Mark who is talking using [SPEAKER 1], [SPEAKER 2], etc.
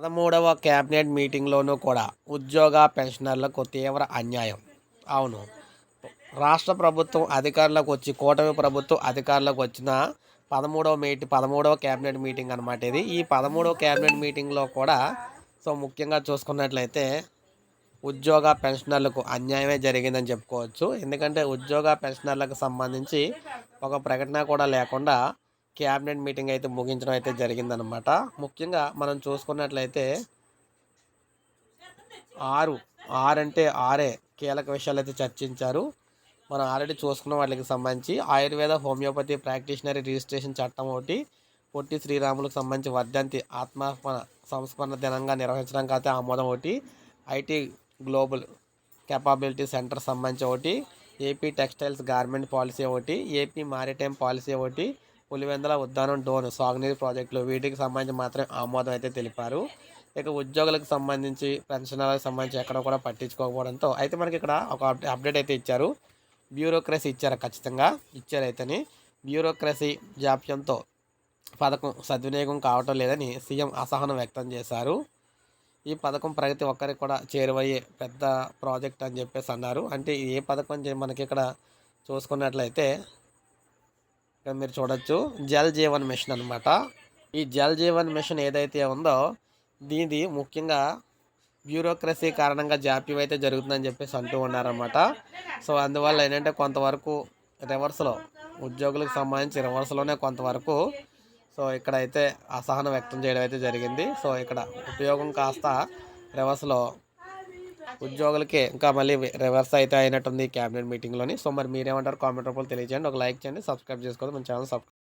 [SPEAKER 1] పదమూడవ క్యాబినెట్ మీటింగ్లోనూ కూడా ఉద్యోగ పెన్షనర్లకు తీవ్ర అన్యాయం. అవును. రాష్ట్ర ప్రభుత్వం అధికారులకు వచ్చి కూటమి ప్రభుత్వం అధికారులకు వచ్చిన పదమూడవ మీటి పదమూడవ క్యాబినెట్ మీటింగ్ అనమాట ఇది. ఈ పదమూడవ క్యాబినెట్ మీటింగ్లో కూడా సో ముఖ్యంగా చూసుకున్నట్లయితే ఉద్యోగ పెన్షనర్లకు అన్యాయమే జరిగిందని చెప్పుకోవచ్చు. ఎందుకంటే ఉద్యోగ పెన్షనర్లకు సంబంధించి ఒక ప్రకటన కూడా లేకుండా క్యాబినెట్ మీటింగ్ అయితే ముగించడం అయితే జరిగిందనమాట ముఖ్యంగా మనం చూసుకున్నట్లయితే ఆరు ఆరు అంటే ఆరే కీలక విషయాలు అయితే చర్చించారు. మనం ఆల్రెడీ చూసుకున్న వాటికి సంబంధించి ఆయుర్వేద హోమియోపతి ప్రాక్టీషనరీ రిజిస్ట్రేషన్ చట్టం ఒకటి పొట్టి శ్రీరాములకు సంబంధించి వర్ధంతి ఆత్మార్పణ సంస్మరణ దినంగా నిర్వహించడానికి అయితే ఆమోదం ఒకటి. ఐటీ గ్లోబల్ కెపాబిలిటీ సెంటర్ సంబంధించి ఒకటి. ఏపీ టెక్స్టైల్స్ గార్మెంట్ పాలసీ ఒకటి. ఏపీ మారిటైమ్ పాలసీ ఒకటి. పులివెందల ఉద్యానం డోన్ సాగునీరు ప్రాజెక్టులు వీటికి సంబంధించి మాత్రం ఆమోదం అయితే తెలిపారు. ఇక ఉద్యోగులకు సంబంధించి పెన్షనర్లకు సంబంధించి ఎక్కడ కూడా పట్టించుకోకపోవడంతో అయితే మనకి ఇక్కడ ఒక అప్డేట్ అయితే ఇచ్చారు. బ్యూరోక్రసీ ఇచ్చారు ఖచ్చితంగా. ఇచ్చారు అయితేని బ్యూరోక్రసీ జాప్యంతో పథకం సద్వినియోగం కావటం లేదని సీఎం అసహనం వ్యక్తం చేశారు. ఈ పథకం ప్రగతి ఒక్కరికి కూడా చేరువయ్యే పెద్ద ప్రాజెక్ట్ అని చెప్పేసి అన్నారు. అంటే ఏ పథకం మనకి ఇక్కడ చూసుకున్నట్లయితే ఇక్కడ మీరు చూడొచ్చు. జల్ జీవన్ మిషన్ అనమాట ఈ జల్ జీవన్ మిషన్ ఏదైతే ఉందో దీనిది ముఖ్యంగా బ్యూరోక్రసీ కారణంగా జాప్యం అయితే జరుగుతుందని చెప్పేసి అంటూ ఉన్నారన్నమాట. సో అందువల్ల ఏంటంటే కొంతవరకు రివర్స్లో ఉద్యోగులకు సంబంధించి రివర్స్లోనే కొంతవరకు సో ఇక్కడైతే అసహనం వ్యక్తం చేయడం అయితే జరిగింది. సో ఇక్కడ ఉపయోగం కాస్త రివర్స్లో ఉద్యోగులకి ఇంకా మళ్ళీ రివర్స్ అయితే అయినట్టుంది క్యాబినెట్ మీటింగ్లోని సో మరి మీరేమంటారు? కామెంట్ రూపంలో తెలియజేయండి. ఒక లైక్ చేయండి. సబ్స్క్రైబ్ చేసుకోండి మన ఛానల్ సబ్స్క్రైబ్